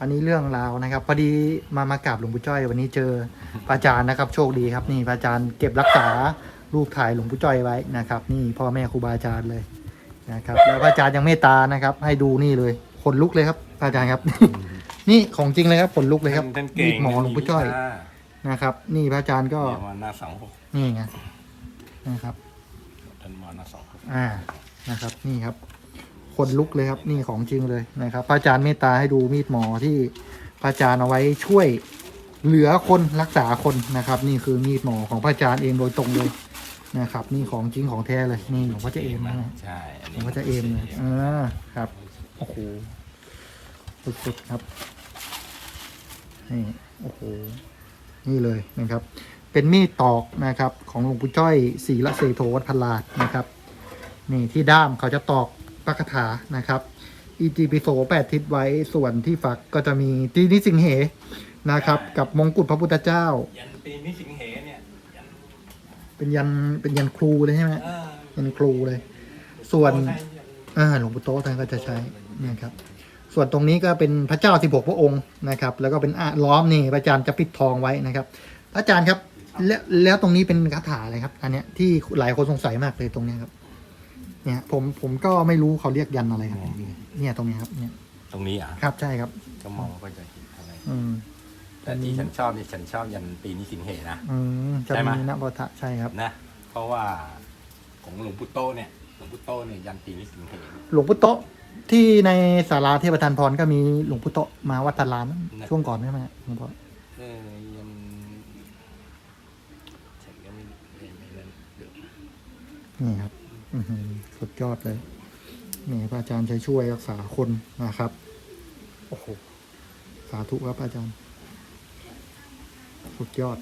อันนี้เรื่องราวนะครับ พอดีมามากราบหลวงปู่จ้อยวันนี้เจอพระอาจารย์นะครับ โชคดีครับนี่พระอาจารย์เก็บรักษารูปถ่ายหลวงปู่จ้อยไว้นะครับ นี่พ่อแม่ครูบาอาจารย์เลยนะครับ แล้วพระอาจารย์ยังเมตตานะครับ ให้ดูนี่เลยขนลุกเลยครับพระอาจารย์ครับ นี่ของจริงเลยครับขนลุกเลยครับท่านเก่มีงดหมอหลวงปู่จ้อยท่านมีนะครับ นี่พระอาจารย์ก็วิชาเนี่ยมาหน้าสองหกนี่ไงนะครับท่านมาหน้าสองหกอ่านะครับ นี่ครับ คนลุกเลยครับ นี่ของจริงเลยนะครับ พระอาจารย์เมตตาให้ดูมีดหมอที่พระอาจารย์เอาไว้ช่วยเหลือคนรักษาคนนะครับ นี่คือมีดหมอของพระอาจารย์เองโดยตรงเลยนะครับ นี่ของจริงของแท้เลยนี่หลวงพ่อเจะเอมนะใช่อันหลนี้วงพ่อเจะเอมเลยอ่าครับโอ้โหสุดๆครับนี่โอ้โหนี่เลยนะครับ เป็นมีดตอกนะครับ ของหลวงปู่จ้อยศรีละเสโทวัดพลาดนะครับ นี่ที่ด้ามเขาจะตอก ปากถานะครับอีจีปิโสแปดทิศไว้ส่วนที่ฝักก็จะมีตีนิสิงเหนะครับ กับมงกุฎพระพุทธเจ้า ยันปีนี้สิงเหเนี่ยยันเป็นยันเป็นยันครูเลยใช่ไหมเออยันครูเลย ส่วนโอ้ใช่ยันอ่าหลวงปู่โตะท่านก็จะใช้เนี่ยครับ ส่วนตรงนี้ก็เป็นพระเจ้าสิบหกพระองค์นะครับ แล้วก็เป็นอะล้อมนี่พระอาจารย์จะปิดทองไว้นะครับพระอาจารย์ครับแล้วแล้วตรงนี้เป็นคาถาอะไรครับ อันเนี้ยที่หลายคนสงสัยมากเลยตรงเนี้ยครับ เนี่ยผมผมก็ไม่รู้เขาเรียกยันอะไรครับเนี่ยตรงเนี้ยครับเนี่ยตรงนี้อะครับใช่ครับก็มองว่าจะเห็นอะไรอืมแต่ที่ฉันชอบนี่ฉันชอบยันปีนี้สิงเหนะอืมจะใช่ไหมมีนบทะใช่ครับนะ เพราะว่าของหลวงปู่โตเนี่ยหลวงปู่โตเนี่ยยันปีนี้สิงเหหลวงปู่โตะที่ในศาลาเทพทานพรก็มีหลวงปู่โตะมาวัดตารามช่วงก่อนใช่ไหมฮะหลวงพ่อเออยันฉันก็ไม่ไม่ไม่นั่นเดี๋ยวนี่ครับอือหือ สุดยอดเลย นี่พระอาจารย์ใช้ช่วยรักษาคนนะครับ โอ้โห สาธุครับอาจารย์ สุดยอด